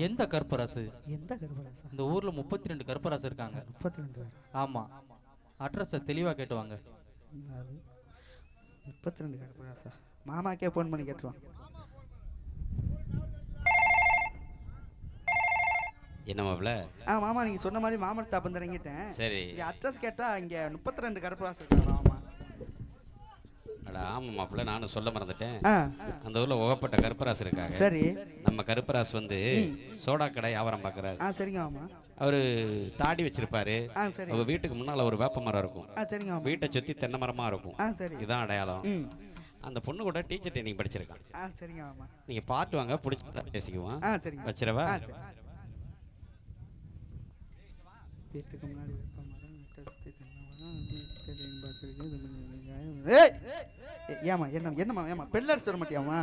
எந்த கற்பராசு? எந்த கருப்பராசா இந்த ஊர்ல முப்பத்தி ரெண்டு கற்பராசு இருக்காங்க. முப்பத்தி ரெண்டு பேர்? ஆமா. அட்ரஸை தெளிவா கேட்டு வாங்க. அது முப்பத்தி ரெண்டு கருப்பராசா மாமாக்கே ஃபோன் பண்ணி கேட்டுருவான் என்ன மாப்பிள ஆ மாமா நீங்கள் சொன்ன மாதிரி மாமன் ஸ்டாப் வந்து இறங்கிட்டேன் சரி. அட்ரஸ் கேட்டால் இங்கே முப்பத்தி ரெண்டு கருப்பராசா இருக்காங்க ஆமா மாப்பிள நானும் சொல்ல மறந்துட்டேன். அந்த ஊர்ல உகப்பட்ட கருப்பராசு இருக்காங்க. சரி. நம்ம கருப்பராசு வந்து சோடா கடை வியாபாரம் பார்க்கறாரு ஆ சரிங்க மாமா. அவரு தாடி வச்சிருப்பாரு. ஆ சரி அவங்க வீட்டுக்கு முன்னால ஒரு வேப்ப மரம் இருக்கும். ஆ சரிங்க மாமா. வீட்டை சுத்தி தென்னை மரமா இருக்கும். ஆ சரி. இதான் அடையாளம். அந்த பொண்ணு கூட டீச்சர் ட்ரைனிங் படிச்சிருக்கான் ஆ சரிங்க மாமா. நீங்க பாட்டு வாங்க பிடிச்சதா பேசிக்குவோம். வச்சிரவா வீட்டுக்கு முன்னாடி வேப்ப மரம், வீட்டை சுத்தி தென்னை மரம். ஏய்! ஏ- ஏம்மா என்ன என்னம்மா ஏம்மா பெல்லர் சொல்ல மாட்டியாம்மா?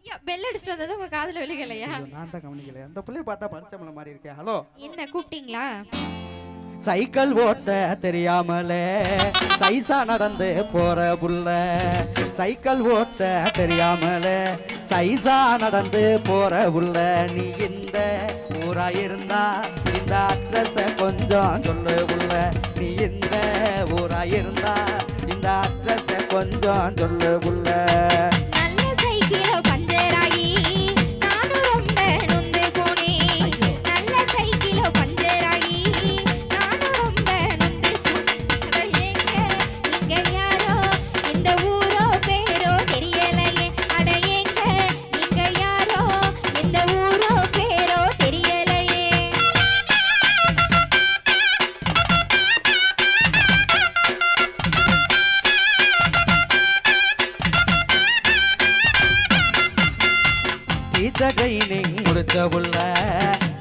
ஐயா, பெல் அடிச்சுட்டு வந்தது உங்க காதுல விழுகலையா? நான் தான் கவனிக்கல. அந்த பிள்ளைய பார்த்தா படிச்சவள மாதிரி இருக்கே. ஹலோ? என்ன கூப்பிட்டீங்களா? சைக்கிள் ஓட்ட தெரியாமலே சைசா நடந்து போற புள்ள. சைக்கிள் ஓட்ட தெரியாமலே சைசா நடந்து போற புள்ள. நீ இந்த ஊரா இருந்தா இந்த அட்ரஸ கொஞ்சம் சொல்லு புள்ள. நீ இந்த ஊரா இருந்தா இந்த அட்ரஸ கொஞ்சம் சொல்லு உள்ள. ட்ரைனிங் முடிச்ச புள்ள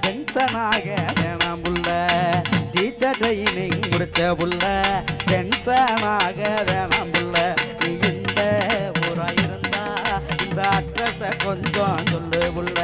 டென்ஷனாக வேணாம் புள்ள டீச்சர் ட்ரைனிங் முடிச்ச புள்ள டென்ஷனாக வேணாம் புள்ள நீ இந்த ஊராக இருந்தா இந்த அட்ரஸை கொஞ்சம் சொல்லு புள்ள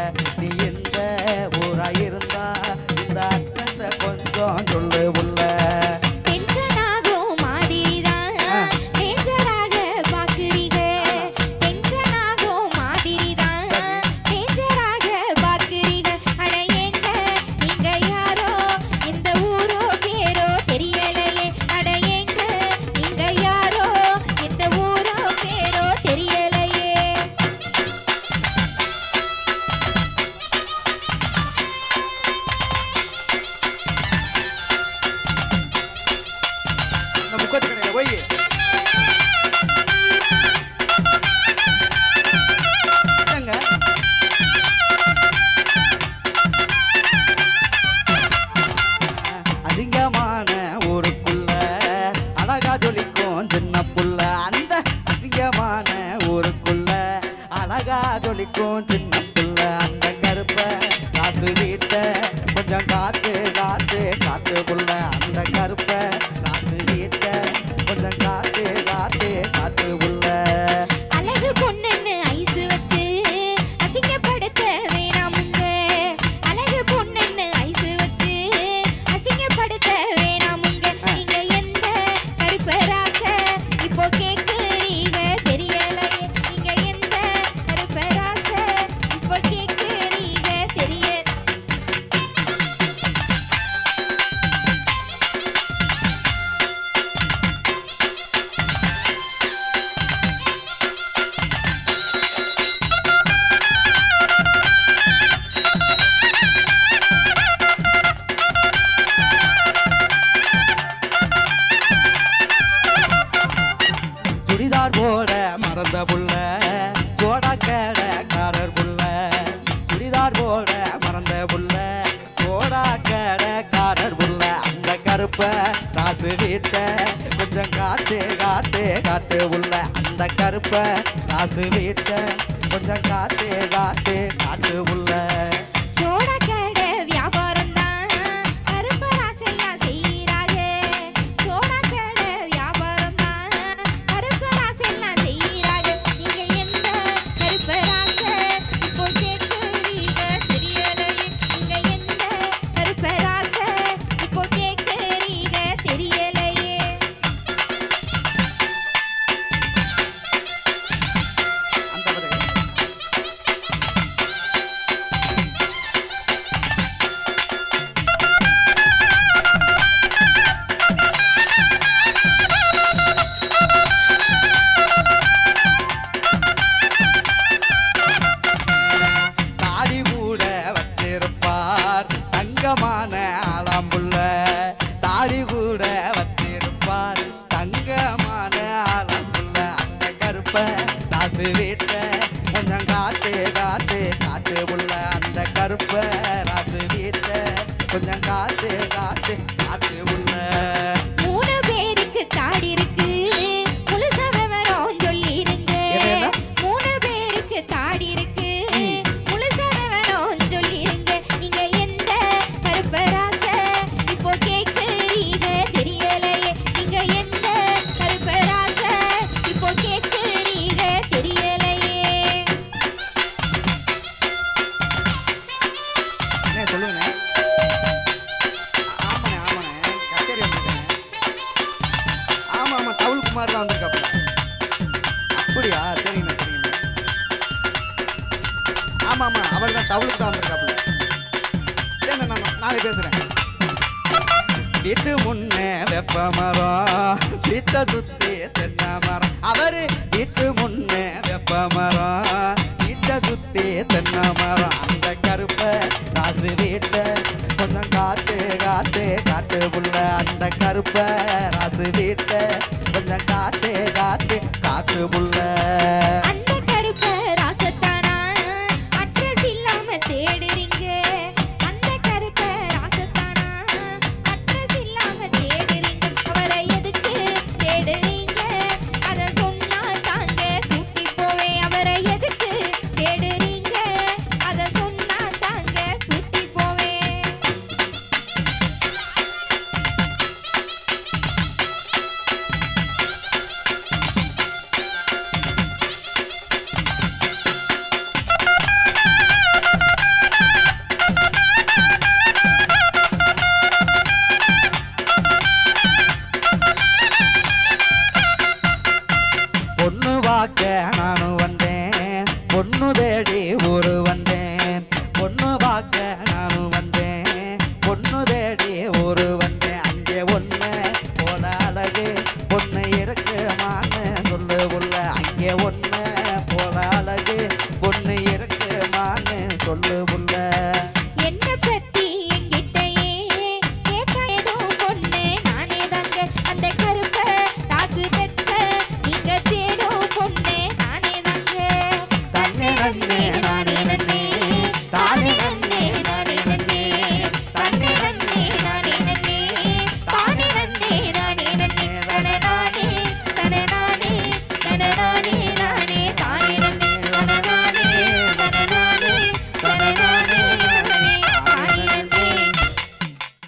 ஜொலிக்கும் சின்ன புள்ள அந்த கருப்ப. காசு வீட்ட கொஞ்சம் காத்து காத்து காத்து புள்ள அந்த கருப்ப. காசு வீட்ட கொஞ்சம் காத்து காத்து காத்து புள்ள. அழகு பொண்ணுன்னு ஐஸ் வச்சு அசிங்கப்படுத்த வேணாமுங்க அழகு பொண்ணுன்னு ஐஸ் வச்சு அசிங்கப்படுத்த வேணாமுங்க சுடிதார் போட மறந்த புள்ள சோடா காரர் புள்ள சுடிதார் போட மறந்த புள்ள சோடா காரர் புள்ள. அந்த கருப்ப காசு வீட்ட கொஞ்சம் காத்து காத்து காட்டு உள்ள. அந்த கருப்ப காசு வீட்ட கொஞ்சம் காத்து காத்து காட்டு உள்ள. அப்ப தாசு வீட்ட கொஞ்சம் காத்து காத்து காத்து உள்ள அந்த கருப்பை. ஆமாம் அவர் தான் டவுலுக்கு தான் வந்திருக்காப்புல. சரி நான் நாளை பேசுகிறேன் வீட்டு முன்னே வெப்பமரா வீட்டை சுத்தி தென்னமரம் அவர் வீட்டு முன்னே வெப்பமரம் வீட்டை சுத்தி தென்னமரம்